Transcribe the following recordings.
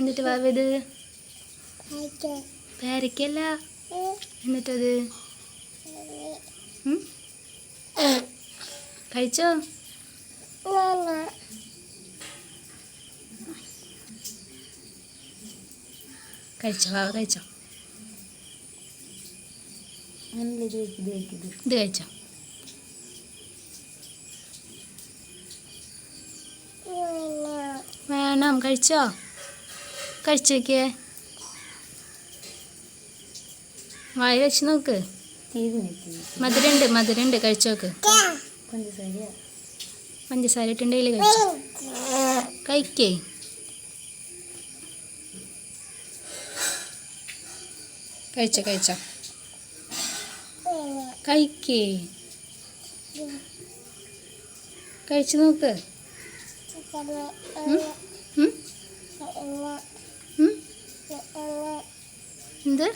എന്നിട്ട് വാവത് പേരക്കല്ല എന്നിട്ടത്? ഉം? കഴിച്ചോ? കഴിച്ചോ വാവ കഴിച്ചോ. ഇത് കഴിച്ചോ. വേണം കഴിച്ചോ? കഴിച്ചേക്കേ വായ വെച്ച് നോക്ക്. മധുരണ്ട് മധുരണ്ട് കഴിച്ചോക്ക് പഞ്ചസാര പഞ്ചസാര ഇട്ടുണ്ടെങ്കിൽ കഴിച്ചു. കഴിക്കേ. കഴിച്ചോ കഴിച്ചോ. കഴിക്കേ. കഴിച്ചു നോക്ക്? എന്ത്?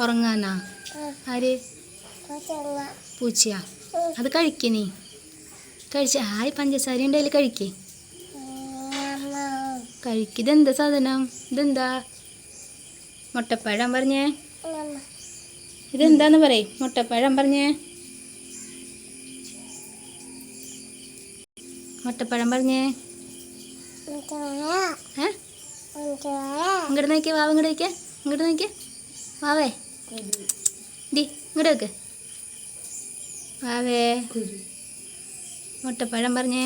ഉറങ്ങാനാ? ആര്? പൂച്ചയാ? അത് കഴിക്കേ നീ. കഴിച്ച ആയി പഞ്ചസാര ഉണ്ടെങ്കിൽ കഴിക്കേ. കഴിക്ക്. ഇതെന്താ സാധനം? ഇതെന്താ? മുട്ടപ്പഴം പറഞ്ഞേ. ഇതെന്താന്ന് പറയേ? മുട്ടപ്പഴം പറഞ്ഞേ. മുട്ടപ്പഴം പറഞ്ഞേ. ഏ? ഇങ്ങോട്ട് നോക്കിയേ വാവ ഇങ്ങോട്ട് നോക്കിയേ ഇങ്ങോട്ട് നോക്കിയേ. വാവേ. ഡി ഇങ്ങോട്ട് വെക്ക് വാവേ. മുട്ടപ്പഴം പറഞ്ഞേ.